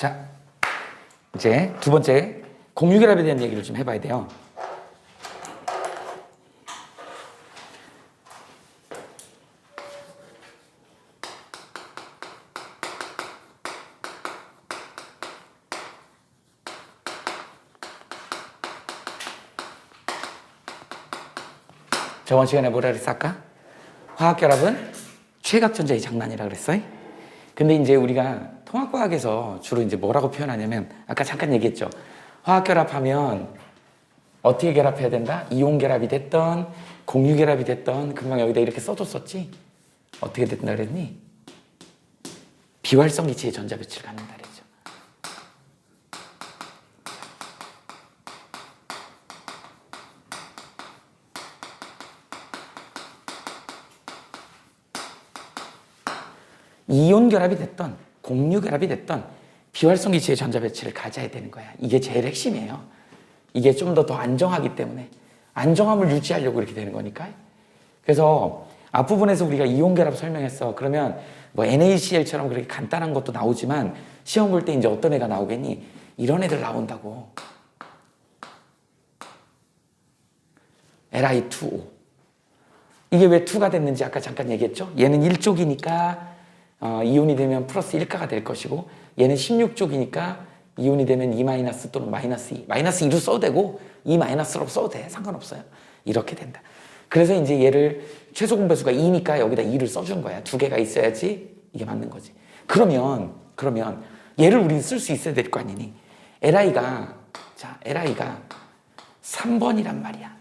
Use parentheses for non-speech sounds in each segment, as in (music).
자, 이제 두 번째 공유결합에 대한 얘기를 좀 해봐야 돼요. 저번 시간에 뭐라 그랬어 아까? 화학결합은 최각전자의 장난이라 그랬어. 근데 이제 우리가 통합과학에서 주로 이제 뭐라고 표현하냐면 아까 잠깐 얘기했죠. 화학 결합하면 어떻게 결합해야 된다? 이온 결합이 됐던 공유 결합이 됐던 금방 여기다 이렇게 써뒀었지. 어떻게 된다 그랬니? 비활성 기체의 전자 배치를 갖는다 그랬죠. 이온 결합이 됐던 공유 결합이 됐던 비활성 기체의 전자 배치를 가져야 되는 거야. 이게 제일 핵심이에요. 이게 좀 더 더 안정하기 때문에 안정함을 유지하려고 이렇게 되는 거니까. 그래서 앞부분에서 우리가 이온 결합 설명했어. 그러면 뭐 NaCl처럼 그렇게 간단한 것도 나오지만 시험 볼 때 이제 어떤 애가 나오겠니? 이런 애들 나온다고. Li2O. 이게 왜 2가 됐는지 아까 잠깐 얘기했죠? 얘는 1쪽이니까 어, 이온이 되면 플러스 1가가 될 것이고 얘는 16쪽이니까 이온이 되면 2 마이너스 또는 마이너스 2 마이너스 2로 써도 되고 2 마이너스로 써도 돼. 상관없어요. 이렇게 된다. 그래서 이제 얘를 최소 공배수가 2니까 여기다 2를 써준 거야. 두 개가 있어야지 이게 맞는 거지. 그러면 그러면 얘를 우리는 쓸 수 있어야 될 거 아니니? LI가 자 LI가 3번이란 말이야.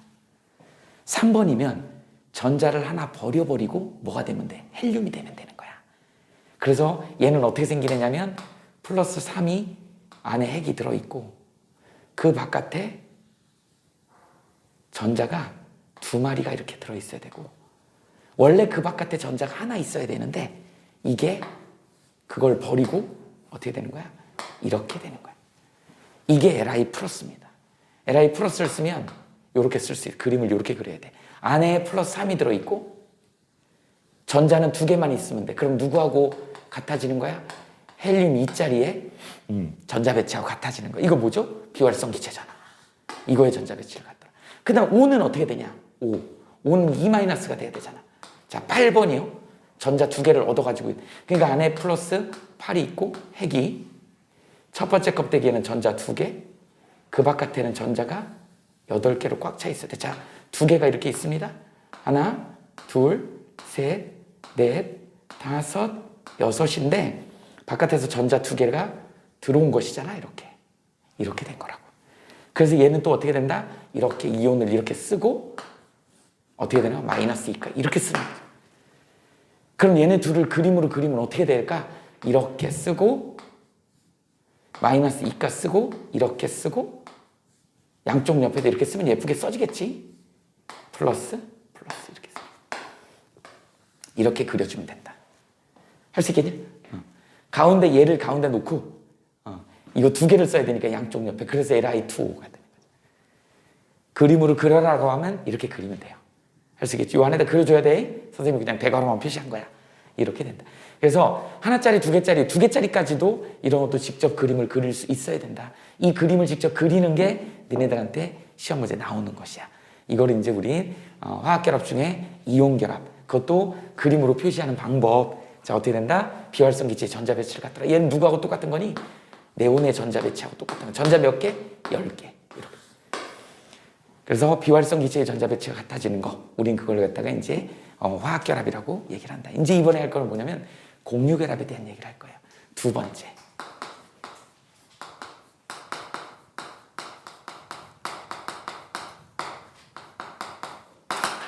3번이면 전자를 하나 버려버리고 뭐가 되면 돼? 헬륨이 되면 거야. 그래서 얘는 어떻게 생기느냐면 플러스 3이 안에 핵이 들어있고 그 바깥에 전자가 두 마리가 이렇게 들어있어야 되고 원래 그 바깥에 전자가 하나 있어야 되는데 이게 그걸 버리고 어떻게 되는 거야? 이렇게 되는 거야. 이게 Li 플러스입니다. Li 플러스를 쓰면 이렇게 쓸 수 있어. 그림을 이렇게 그려야 돼. 안에 플러스 3이 들어있고 전자는 두 개만 있으면 돼. 그럼 누구하고 같아지는 거야? 헬륨 2자리에 전자 배치하고 같아지는 거야. 이거 뭐죠? 비활성 기체잖아. 이거의 전자 배치를 갖다. 그 다음 5는 어떻게 되냐? 5. 5는 2-가 돼야 되잖아. 자, 8번이요. 전자 두 개를 얻어가지고. 있- 그러니까 안에 플러스 8이 있고 핵이 첫 번째 껍데기에는 전자 두 개, 그 바깥에는 전자가 여덟 개로 꽉 차 있어야 돼. 자, 두 개가 이렇게 있습니다. 하나, 둘, 셋, 넷, 다섯, 여섯인데 바깥에서 전자 두 개가 들어온 것이잖아. 이렇게. 이렇게 된 거라고. 그래서 얘는 또 어떻게 된다? 이렇게 이온을 이렇게 쓰고 어떻게 되나? 마이너스 2가 이렇게 쓰는 거죠. 그럼 얘네 둘을 그림으로 그리면 어떻게 될까? 이렇게 쓰고 마이너스 2가 쓰고 이렇게 쓰고 양쪽 옆에도 이렇게 쓰면 예쁘게 써지겠지? 플러스 플러스 이렇게 써. 이렇게 그려주면 된다. 할 수 있겠니? 어. 가운데 얘를 가운데 놓고 어. 이거 두 개를 써야 되니까 양쪽 옆에 그래서 Li2O가 되는 거죠. 그림으로 그려라고 하면 이렇게 그리면 돼요. 할 수 있겠지? 이 안에다 그려줘야 돼. 선생님이 그냥 백화로만 표시한 거야. 이렇게 된다. 그래서 하나짜리, 두 개짜리, 두 개짜리까지도 이런 것도 직접 그림을 그릴 수 있어야 된다. 이 그림을 직접 그리는 게 니네들한테 시험 문제 나오는 것이야. 이걸 이제 우리 어, 화학결합 중에 이온결합, 그것도 그림으로 표시하는 방법. 자, 어떻게 된다? 비활성 기체의 전자 배치를 갖더라. 얘는 누구하고 똑같은 거니? 네온의 전자 배치하고 똑같은 거. 전자 몇 개? 열 개. 이렇게. 그래서 비활성 기체의 전자 배치가 같아지는 거, 우린 그걸 갖다가 이제 어, 화학 결합이라고 얘기를 한다. 이제 이번에 할 거는 뭐냐면 공유 결합에 대한 얘기를 할 거예요. 두 번째.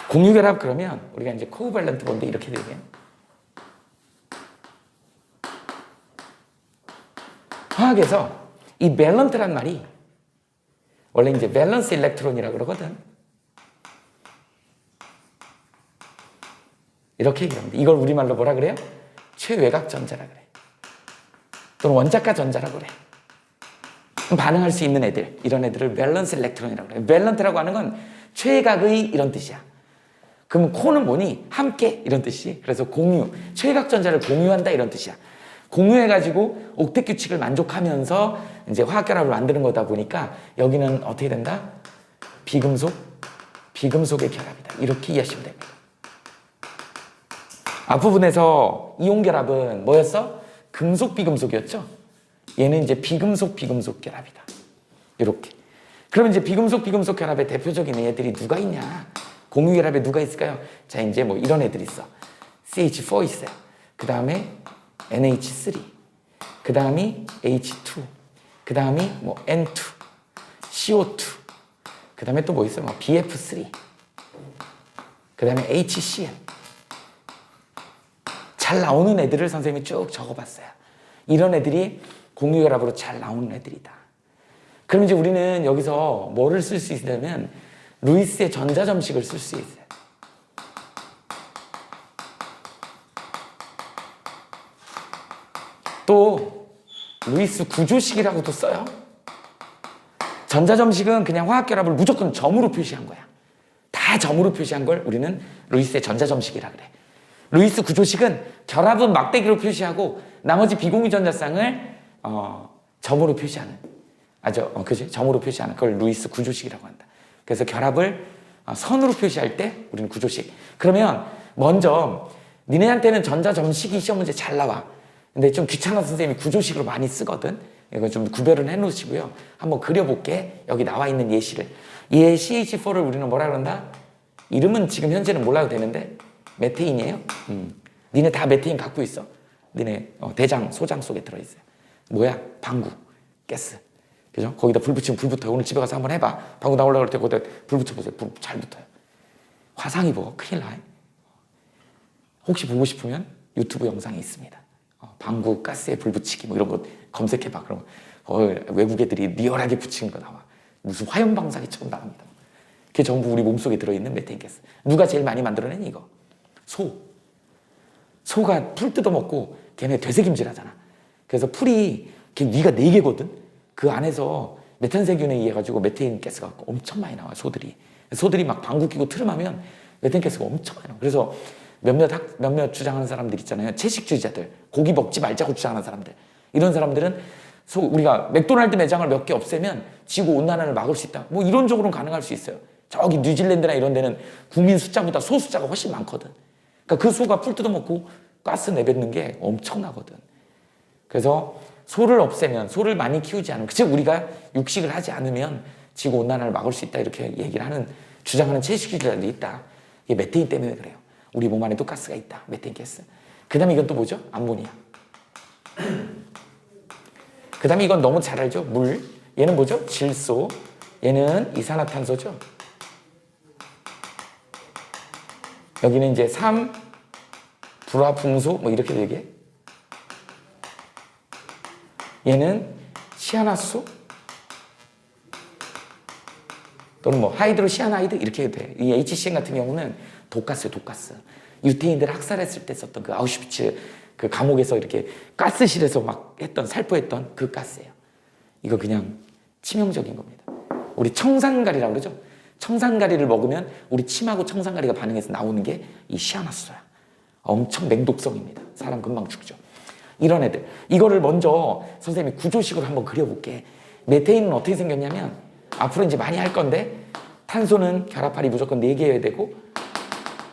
공유 결합 그러면 우리가 이제 코우발런트 본드 이렇게 되게 화학에서 이 밸런트란 말이 원래 이제 밸런스 일렉트론이라고 그러거든. 이렇게 얘기합니다. 이걸 우리말로 뭐라 그래요? 최외곽 전자라 그래. 또는 원자가 전자라고 그래. 반응할 수 있는 애들, 이런 애들을 밸런스 일렉트론이라고 그래. 밸런트라고 하는 건 최각의 이런 뜻이야. 그럼 코는 뭐니? 함께 이런 뜻이. 그래서 공유, 최각 전자를 공유한다 이런 뜻이야. 공유해가지고 옥텟 규칙을 만족하면서 이제 화학결합을 만드는 거다 보니까 여기는 어떻게 된다? 비금속, 비금속의 결합이다. 이렇게 이해하시면 됩니다. 앞부분에서 이온 결합은 뭐였어? 금속 비금속이었죠. 얘는 이제 비금속 비금속 결합이다. 이렇게. 그러면 이제 비금속 비금속 결합의 대표적인 애들이 누가 있냐? 공유 결합에 누가 있을까요? 자 이제 뭐 이런 애들이 있어. CH4 있어요. 그 다음에 NH3. 그 다음이 H2. 그 다음이 뭐 N2. CO2. 그 다음에 또 뭐 있어요? 뭐 BF3. 그 다음에 HCl. 잘 나오는 애들을 선생님이 쭉 적어봤어요. 이런 애들이 공유결합으로 잘 나오는 애들이다. 그럼 이제 우리는 여기서 뭐를 쓸 수 있냐면 루이스의 전자점식을 쓸 수 있어요. 또 루이스 구조식이라고도 써요. 전자점식은 그냥 화학결합을 무조건 점으로 표시한 거야. 다 점으로 표시한 걸 우리는 루이스의 전자점식이라 그래. 루이스 구조식은 결합은 막대기로 표시하고 나머지 비공유 전자쌍을 어, 점으로 표시하는 아죠 어, 그지 점으로 표시하는 그걸 루이스 구조식이라고 한다. 그래서 결합을 어, 선으로 표시할 때 우리는 구조식. 그러면 먼저 니네한테는 전자점식이 시험 문제 잘 나와. 근데 좀 귀찮아서 선생님이 구조식으로 많이 쓰거든. 이거 좀 구별을 해 놓으시고요. 한번 그려볼게. 여기 나와 있는 예시를. 얘 CH4를 우리는 뭐라 그런다? 이름은 지금 현재는 몰라도 되는데 메테인이에요. 음. 니네 다 메테인 갖고 있어. 니네 어, 대장, 소장 속에 들어있어요. 뭐야? 방구, 가스. 그죠? 거기다 불 붙이면 불 붙어요. 오늘 집에 가서 한번 해봐. 방구 나오려고 할때 거기다 불 붙여보세요. 불 잘 붙어요. 화상 입어. 큰일 나. 혹시 보고 싶으면 유튜브 영상이 있습니다. 어, 방구 가스에 불 붙이기 뭐 이런 거 검색해봐. 그럼 어, 외국 애들이 리얼하게 붙이는 거 나와. 무슨 화염 방사기처럼 나옵니다. 그게 전부 우리 몸속에 들어있는 메테인 가스. 누가 제일 많이 만들어낸 이거? 소. 소가 풀 뜯어먹고 걔네 되새김질 하잖아. 그래서 풀이 걔 위가 네 개거든. 그 안에서 메탄세균에 의해 가지고 메테인 가스가 엄청 많이 나와 소들이. 소들이 막 방구 끼고 트름하면 메테인 가스가 엄청 많이 나와. 그래서 몇몇 학, 몇몇 주장하는 사람들 있잖아요. 채식주의자들, 고기 먹지 말자고 주장하는 사람들. 이런 사람들은 소, 우리가 맥도날드 매장을 몇 개 없애면 지구 온난화를 막을 수 있다. 뭐 이론적으로는 가능할 수 있어요. 저기 뉴질랜드나 이런 데는 국민 숫자보다 소 숫자가 훨씬 많거든. 그러니까 그 소가 풀 뜯어먹고 가스 내뱉는 게 엄청나거든. 그래서 소를 없애면 소를 많이 키우지 않으면 즉 우리가 육식을 하지 않으면 지구 온난화를 막을 수 있다 이렇게 얘기를 하는 주장하는 채식주의자들이 있다. 이게 메테인 때문에 그래요. 우리 몸 안에도 가스가 있다. 메테인 가스. 그 다음에 이건 또 뭐죠? 암모니아. 그 다음에 이건 너무 잘 알죠? 물. 얘는 뭐죠? 질소. 얘는 이산화탄소죠. 여기는 이제 3 불화풍소 뭐 이렇게 되게 얘는 시아나수 또는 뭐 하이드로 시아나이드 이렇게 돼. 이 HCN 같은 경우는 독가스 독가스. 유태인들 학살했을 때 썼던 그 아우슈비츠 그 감옥에서 이렇게 가스실에서 막 했던 살포했던 그 가스예요. 이거 그냥 치명적인 겁니다. 우리 청산가리라고 그러죠. 청산가리를 먹으면 우리 침하고 청산가리가 반응해서 나오는 게 이 시아나수야. 엄청 맹독성입니다. 사람 금방 죽죠. 이런 애들. 이거를 먼저 선생님이 구조식으로 한번 그려볼게. 메테인은 어떻게 생겼냐면 앞으로 이제 많이 할 건데 탄소는 결합할이 무조건 4개여야 되고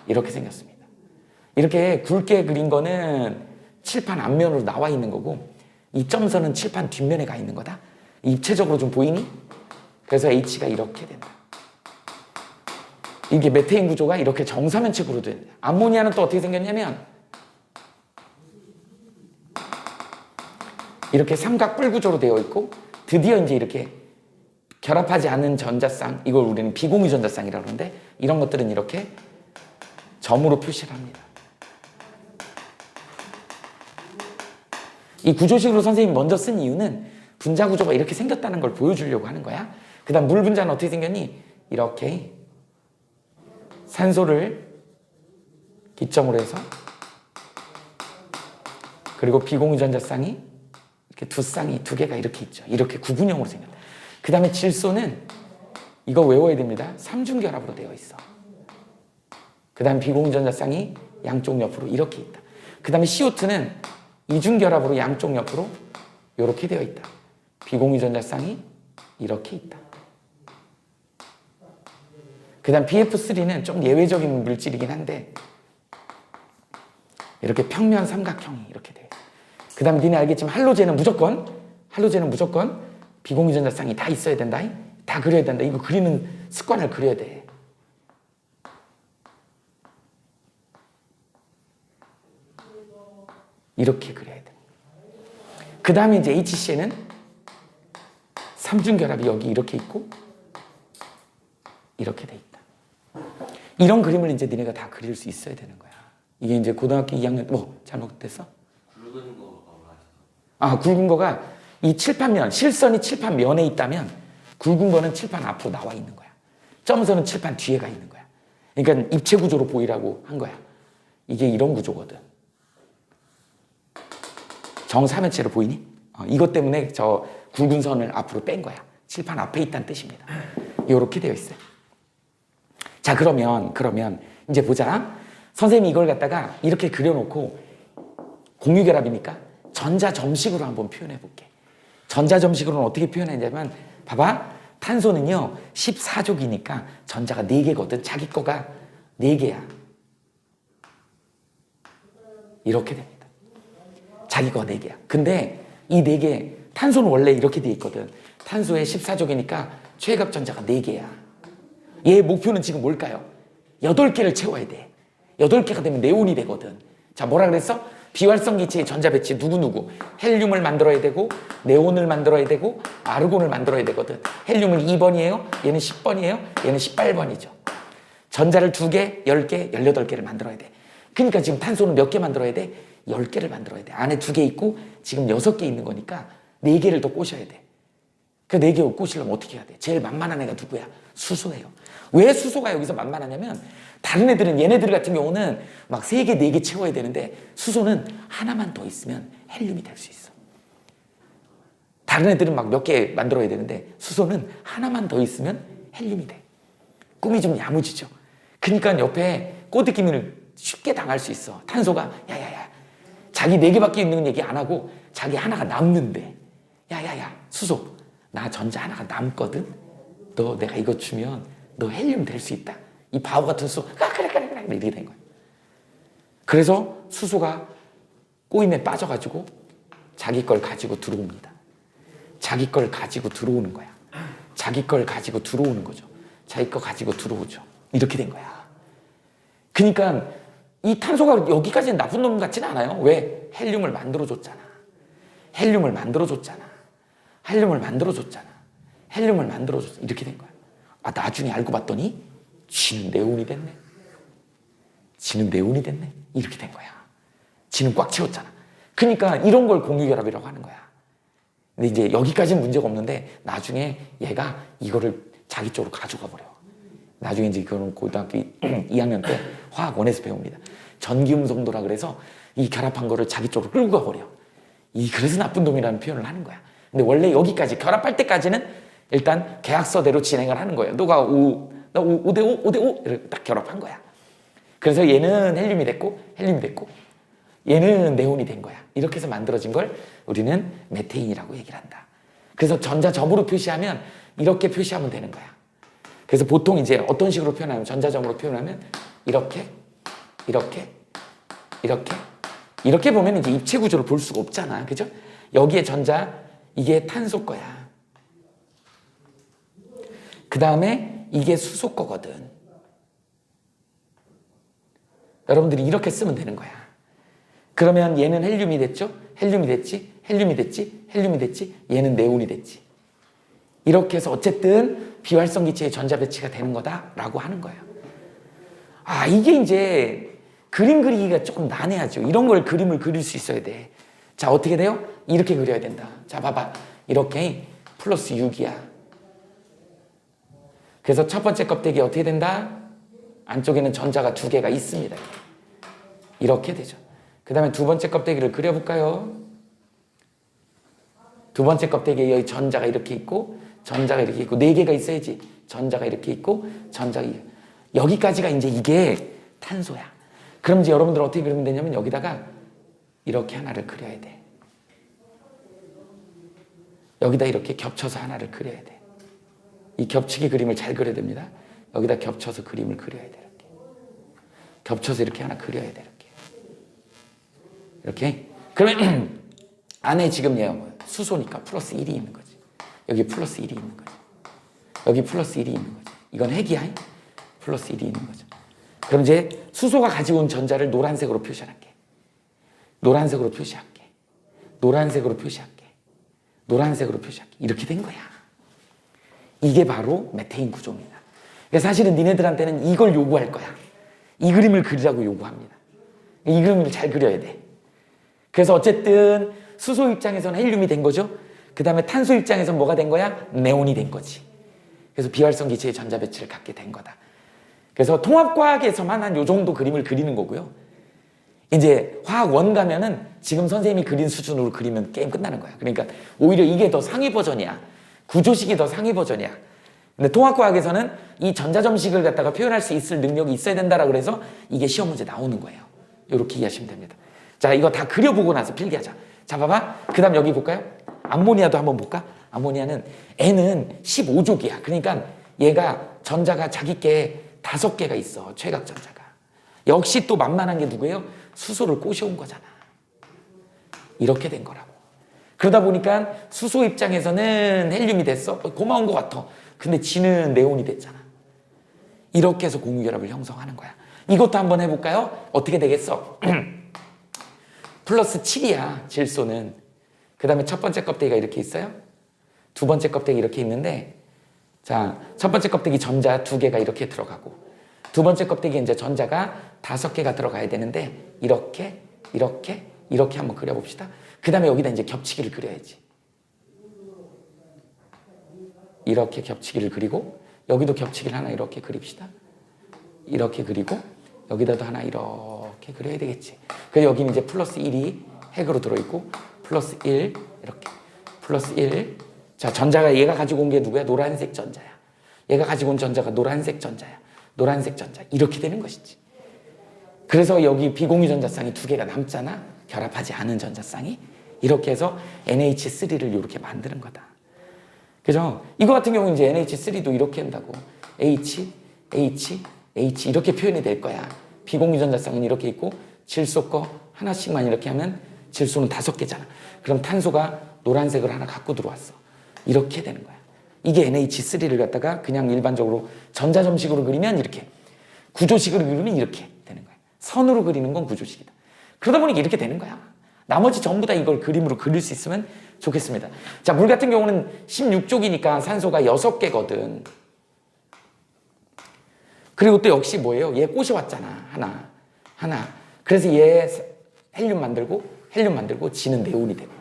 이렇게 생겼습니다. 이렇게 굵게 그린 거는 칠판 앞면으로 나와 있는 거고 이 점선은 칠판 뒷면에 가 있는 거다. 입체적으로 좀 보이니? 그래서 H가 이렇게 된다. 이게 메테인 구조가 이렇게 정사면책으로 된다. 암모니아는 또 어떻게 생겼냐면 이렇게 삼각뿔 구조로 되어 있고 드디어 이제 이렇게 결합하지 않은 전자쌍 이걸 우리는 비공유 전자쌍이라고 하는데 이런 것들은 이렇게 점으로 표시를 합니다. 이 구조식으로 선생님이 먼저 쓴 이유는 분자 구조가 이렇게 생겼다는 걸 보여주려고 하는 거야. 그 다음 물 분자는 어떻게 생겼니? 이렇게 산소를 기점으로 해서 그리고 비공유 전자 쌍이 이렇게 두 쌍이 두 개가 이렇게 있죠. 이렇게 구분형으로 생겼다. 그 다음에 질소는 이거 외워야 됩니다. 삼중 결합으로 되어 있어. 그 다음 비공유 전자 쌍이 양쪽 옆으로 이렇게 있다. 그 다음에 CO2는 이중결합으로 양쪽 옆으로 이렇게 되어 있다. 비공유 전자 쌍이 이렇게 있다. 그 다음 BF3는 좀 예외적인 물질이긴 한데 이렇게 평면 삼각형이 이렇게 돼요. 그 다음에 니네 알겠지만 할로제는 무조건 할로제는 무조건 비공유 전자 쌍이 다 있어야 된다. 다 그려야 된다. 이거 그리는 습관을 그려야 돼. 이렇게 그려야 돼. 그 다음에 이제 HC에는 삼중결합이 여기 이렇게 있고 이렇게 돼 있다. 이런 그림을 이제 니네가 다 그릴 수 있어야 되는 거야. 이게 이제 고등학교 2학년 뭐 잘못됐어? 굵은 거 말하죠. 아 굵은 거가 이 칠판면 실선이 칠판 면에 있다면 굵은 거는 칠판 앞으로 나와 있는 거야. 점선은 칠판 뒤에 가 있는 거야. 그러니까 입체 구조로 보이라고 한 거야. 이게 이런 구조거든. 정사면체로 보이니? 어, 이것 때문에 저 굵은 선을 앞으로 뺀 거야. 칠판 앞에 있다는 뜻입니다. 이렇게 되어 있어요. 자 그러면 그러면 이제 보자. 선생님이 이걸 갖다가 이렇게 그려놓고 공유결합이니까 전자점식으로 한번 표현해 볼게. 전자점식으로는 어떻게 표현하냐면 봐봐. 탄소는요 14족이니까 전자가 4개거든. 자기 거가 4개야. 이렇게 됩니다. 자기 거가 4개야. 근데 이 4개 탄소는 원래 이렇게 돼 있거든. 탄소의 14족이니까 최갑 전자가 4개야. 얘 목표는 지금 뭘까요? 8개를 채워야 돼. 8개가 되면 네온이 되거든. 자, 뭐라 그랬어? 비활성 기체의 전자 배치 누구누구. 헬륨을 만들어야 되고, 네온을 만들어야 되고, 아르곤을 만들어야 되거든. 헬륨은 2번이에요. 얘는 10번이에요. 얘는 18번이죠. 전자를 2개, 10개, 18개를 만들어야 돼. 그러니까 지금 탄소는 몇 개 만들어야 돼? 10개를 만들어야 돼. 안에 2개 있고, 지금 6개 있는 거니까 4개를 더 꼬셔야 돼. 그 4개 꼬시려면 어떻게 해야 돼? 제일 만만한 애가 누구야? 수소예요. 왜 수소가 여기서 만만하냐면 다른 애들은 얘네들 같은 경우는 막 3개, 4개 채워야 되는데 수소는 하나만 더 있으면 헬륨이 될 수 있어. 다른 애들은 막 몇 개 만들어야 되는데 수소는 하나만 더 있으면 헬륨이 돼. 꿈이 좀 야무지죠. 그러니까 옆에 꼬드기민을 쉽게 당할 수 있어. 탄소가 야야야 자기 네 개밖에 있는 얘기 안 하고 자기 하나가 남는데 야야야 수소 나 전자 하나가 남거든. 너 내가 이거 주면 너 헬륨 될 수 있다. 이 바보 같은 수소 아 그래 그래 그래 이렇게 된 거야. 그래서 수소가 꼬임에 빠져가지고 자기 걸 가지고 들어옵니다. 자기 걸 가지고 들어오는 거야. 자기 걸 가지고 들어오는 거죠. 자기 거 가지고 들어오죠. 이렇게 된 거야. 그러니까 이 탄소가 여기까지는 나쁜 놈 같지는 않아요. 왜? 헬륨을 만들어줬잖아. 헬륨을 만들어줬잖아. 헬륨을 만들어줬잖아. 헬륨을 만들어줬어. 이렇게 된 거야. 아, 나중에 알고 봤더니 지는 네온이 됐네. 지는 네온이 됐네. 이렇게 된 거야. 지는 꽉 채웠잖아. 그러니까 이런 걸 공유결합이라고 하는 거야. 근데 이제 여기까지는 문제가 없는데 나중에 얘가 이거를 자기 쪽으로 가져가 버려. 나중에 이제 그런 고등학교 (clears throat) 2학년 때 화학 원에서 배웁니다. 전기음성도라 그래서 이 결합한 거를 자기 쪽으로 끌고 가버려. 이 그래서 나쁜 놈이라는 표현을 하는 거야. 근데 원래 여기까지 결합할 때까지는 일단 계약서대로 진행을 하는 거예요. 너가 5, 나 5, 대 5, 5대 5 이렇게 딱 결합한 거야. 그래서 얘는 헬륨이 됐고 헬륨이 됐고 얘는 네온이 된 거야. 이렇게 해서 만들어진 걸 우리는 메테인이라고 얘기를 한다. 그래서 전자점으로 표시하면 이렇게 표시하면 되는 거야. 그래서 보통 이제 어떤 식으로 표현하면 전자점으로 표현하면 이렇게 이렇게 이렇게 이렇게 보면 이제 입체 구조를 볼 수가 없잖아. 그죠? 여기에 전자 이게 탄소 거야. 그 다음에 이게 수소 거거든. 여러분들이 이렇게 쓰면 되는 거야. 그러면 얘는 헬륨이 됐죠? 헬륨이 됐지? 헬륨이 됐지? 헬륨이 됐지? 얘는 네온이 됐지. 이렇게 해서 어쨌든 비활성 기체의 전자 배치가 되는 거다라고 하는 거예요. 아, 이게 이제 그림 그리기가 조금 난해하죠. 이런 걸 그림을 그릴 수 있어야 돼. 자, 어떻게 돼요? 이렇게 그려야 된다. 자, 봐봐. 이렇게 플러스 6이야. 그래서 첫 번째 껍데기 어떻게 된다? 안쪽에는 전자가 두 개가 있습니다. 이렇게 되죠. 그 다음에 두 번째 껍데기를 그려볼까요? 두 번째 껍데기에 여기 전자가 이렇게 있고 전자가 이렇게 있고 네 개가 있어야지 전자가 이렇게 있고 전자가 이- 여기까지가 이제 이게 탄소야. 그럼 이제 여러분들 어떻게 그리면 되냐면 여기다가 이렇게 하나를 그려야 돼. 여기다 이렇게 겹쳐서 하나를 그려야 돼. 이 겹치기 그림을 잘 그려야 됩니다. 여기다 겹쳐서 그림을 그려야 돼. 이렇게. 겹쳐서 이렇게 하나 그려야 돼. 이렇게. 이렇게. 그러면 (clears throat) 안에 지금 얘 수소니까 플러스 1이 있는 거지. 여기 플러스 1이 있는 거지. 여기 플러스 1이 있는 거지. 이건 핵이야. 플러스 1이 있는 거죠. 그럼 이제 수소가 가지고 온 전자를 노란색으로 표시할게. 노란색으로 표시할게. 노란색으로 표시할게. 노란색으로 표시할게. 이렇게 된 거야. 이게 바로 메테인 구조입니다. 그러니까 사실은 니네들한테는 이걸 요구할 거야. 이 그림을 그리라고 요구합니다. 이 그림을 잘 그려야 돼. 그래서 어쨌든 수소 입장에서는 헬륨이 된 거죠. 그 다음에 탄소 입장에서는 뭐가 된 거야? 네온이 된 거지. 그래서 비활성 기체의 전자 배치를 갖게 된 거다. 그래서 통합과학에서만 한 요 정도 그림을 그리는 거고요. 이제 화학 원 가면은 지금 선생님이 그린 수준으로 그리면 게임 끝나는 거야. 그러니까 오히려 이게 더 상위 버전이야. 구조식이 더 상위 버전이야. 근데 통합과학에서는 이 전자점식을 갖다가 표현할 수 있을 능력이 있어야 된다라 그래서 이게 시험 문제 나오는 거예요. 이렇게 이해하시면 됩니다. 자, 이거 다 그려보고 나서 필기하자. 자, 봐봐. 그 다음 여기 볼까요? 암모니아도 한번 볼까? 암모니아는 N은 15족이야. 그러니까 얘가 전자가 자기께 다섯 개가 있어. 최각 전자가. 역시 또 만만한 게 누구예요? 수소를 꼬셔온 거잖아. 이렇게 된 거라고. 그러다 보니까 수소 입장에서는 헬륨이 됐어. 어, 고마운 것 같아. 근데 지는 네온이 됐잖아. 이렇게 해서 공유결합을 형성하는 거야. 이것도 한번 해볼까요? 어떻게 되겠어? (clears throat) 플러스 7이야, 질소는. 그 다음에 첫 번째 껍데기가 이렇게 있어요. 두 번째 껍데기 이렇게 있는데, 자, 첫 번째 껍데기 전자 두 개가 이렇게 들어가고, 두 번째 껍데기 이제 전자가 다섯 개가 들어가야 되는데, 이렇게, 이렇게, 이렇게 한번 그려봅시다. 그 다음에 여기다 이제 겹치기를 그려야지. 이렇게 겹치기를 그리고, 여기도 겹치기를 하나 이렇게 그립시다. 이렇게 그리고, 여기다도 하나 이렇게 그려야 되겠지. 그래서 여기는 이제 플러스 1이 핵으로 들어있고, 플러스 1, 이렇게. 플러스 1. 자, 전자가 얘가 가지고 온 게 누구야? 노란색 전자야. 얘가 가지고 온 전자가 노란색 전자야. 노란색 전자. 이렇게 되는 것이지. 그래서 여기 비공유 전자쌍이 두 개가 남잖아. 결합하지 않은 전자쌍이. 이렇게 해서 NH3를 이렇게 만드는 거다. 그죠? 이거 같은 경우는 이제 NH3도 이렇게 한다고. H, H, H 이렇게 표현이 될 거야. 비공유 전자쌍은 이렇게 있고 질소 거 하나씩만 이렇게 하면 질소는 다섯 개잖아. 그럼 탄소가 노란색을 하나 갖고 들어왔어. 이렇게 되는 거야. 이게 NH3를 갖다가 그냥 일반적으로 전자점식으로 그리면 이렇게 구조식으로 그리면 이렇게 되는 거야. 선으로 그리는 건 구조식이다. 그러다 보니 이렇게 되는 거야. 나머지 전부 다 이걸 그림으로 그릴 수 있으면 좋겠습니다. 자, 물 같은 경우는 16족이니까 산소가 6개거든. 그리고 또 역시 뭐예요? 얘 꼬셔왔잖아. 하나. 하나. 그래서 얘 헬륨 만들고 헬륨 만들고 지는 네온이 되고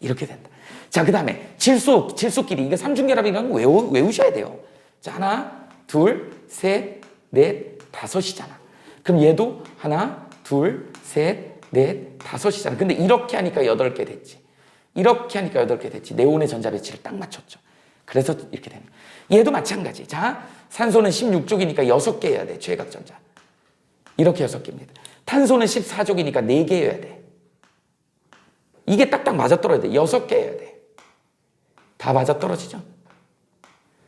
이렇게 된다. 자, 그 다음에 질소, 질소끼리 이게 삼중결합이라는 거 외우, 외우셔야 돼요. 자, 하나, 둘, 셋, 넷, 다섯이잖아. 그럼 얘도 하나, 둘, 셋, 넷, 다섯이잖아. 근데 이렇게 하니까 여덟 개 됐지. 이렇게 하니까 여덟 개 됐지. 네온의 전자 배치를 딱 맞췄죠. 그래서 이렇게 되는. 얘도 마찬가지. 자, 산소는 16족이니까 여섯 개 해야 돼. 최각 전자. 이렇게 여섯 개입니다. 탄소는 14족이니까 4개 해야 돼. 이게 딱딱 맞아떨어야 돼. 6개 해야 돼. 다 맞아 떨어지죠?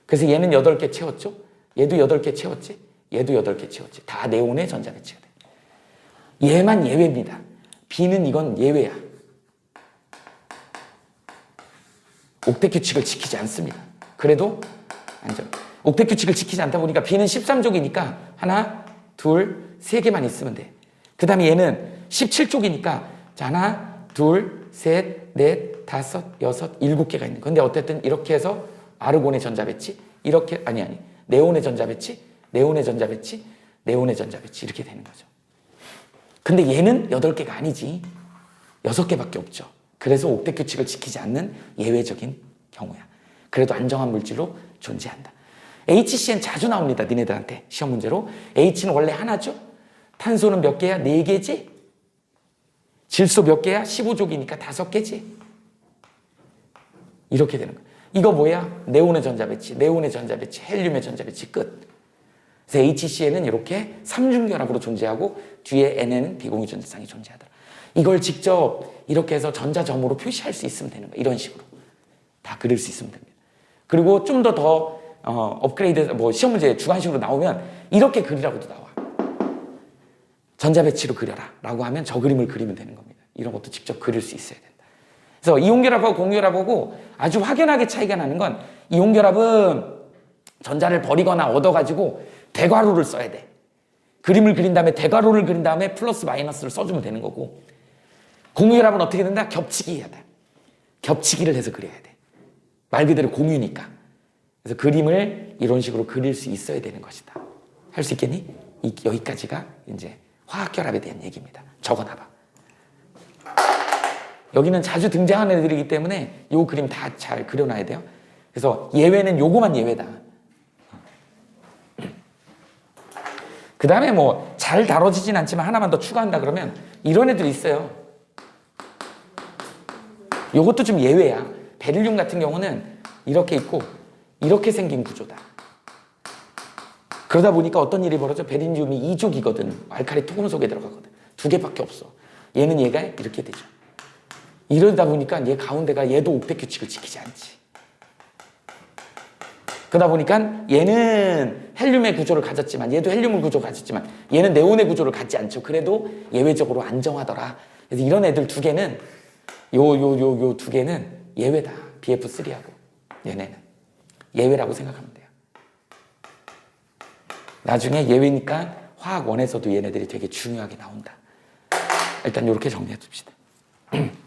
그래서 얘는 8개 채웠죠? 얘도 8개 채웠지? 얘도 8개 채웠지? 다 네온의 전자 배치가 돼. 얘만 예외입니다. B는 이건 예외야. 옥대 규칙을 지키지 않습니다. 그래도 안전. 옥대 규칙을 지키지 않다 보니까 B는 13족이니까 하나, 둘, 세 개만 있으면 돼. 그 다음에 얘는 17쪽이니까 자, 하나, 둘, 셋, 넷, 다섯, 여섯, 일곱 개가 있는. 근데 어쨌든 이렇게 해서 아르곤의 전자 배치, 이렇게 아니 아니 네온의 전자 배치, 네온의 전자 배치, 네온의 전자 배치 이렇게 되는 거죠. 근데 얘는 여덟 개가 아니지. 여섯 개밖에 없죠. 그래서 옥대 규칙을 지키지 않는 예외적인 경우야. 그래도 안정한 물질로 존재한다. HCN 자주 나옵니다. 니네들한테 시험 문제로. H는 원래 하나죠. 탄소는 몇 개야? 네 개지? 질소 몇 개야? 15족이니까 다섯 개지? 이렇게 되는 거야. 이거 뭐야? 네온의 전자 배치, 네온의 전자 배치, 헬륨의 전자 배치 끝. 그래서 HCN은 이렇게 삼중 결합으로 존재하고 뒤에 N에는 비공유 전자쌍이 존재하더라. 이걸 직접 이렇게 해서 전자점으로 표시할 수 있으면 되는 거야. 이런 식으로. 다 그릴 수 있으면 됩니다. 그리고 좀더더 어, 업그레이드 뭐 시험 문제 주관식으로 나오면 이렇게 그리라고도 나와. 전자 배치로 그려라 라고 하면 저 그림을 그리면 되는 겁니다. 이런 것도 직접 그릴 수 있어야 된다. 그래서 이온결합하고 공결합하고 아주 확연하게 차이가 나는 건 이온결합은 전자를 버리거나 얻어가지고 대괄호를 써야 돼. 그림을 그린 다음에 대괄호를 그린 다음에 플러스 마이너스를 써주면 되는 거고 공유결합은 어떻게 된다? 겹치기 해야 돼. 겹치기를 해서 그려야 돼. 말 그대로 공유니까. 그래서 그림을 이런 식으로 그릴 수 있어야 되는 것이다. 할 수 있겠니? 이- 여기까지가 이제 화학결합에 대한 얘기입니다. 적어놔봐. 여기는 자주 등장하는 애들이기 때문에 요 그림 다 잘 그려놔야 돼요. 그래서 예외는 요거만 예외다. 그 다음에 뭐 잘 다뤄지진 않지만 하나만 더 추가한다 그러면 이런 애들이 있어요. 요것도 좀 예외야. 베릴륨 같은 경우는 이렇게 있고 이렇게 생긴 구조다. 그러다 보니까 어떤 일이 벌어져? 베릴륨이 2족이거든. 알칼리 토금 속에 들어가거든. 두 개밖에 없어. 얘는 얘가 이렇게 되죠. 이러다 보니까 얘 가운데가 얘도 옥텟 규칙을 지키지 않지. 그러다 보니까 얘는 헬륨의 구조를 가졌지만 얘도 헬륨의 구조를 가졌지만 얘는 네온의 구조를 갖지 않죠. 그래도 예외적으로 안정하더라. 그래서 이런 애들 두 개는 요 요 요 요 두 개는 예외다. BF3하고 얘네는 예외라고 생각하면 돼요. 나중에 예외니까 화학 원에서도 얘네들이 되게 중요하게 나온다. 일단 이렇게 정리해 둡시다. (clears throat)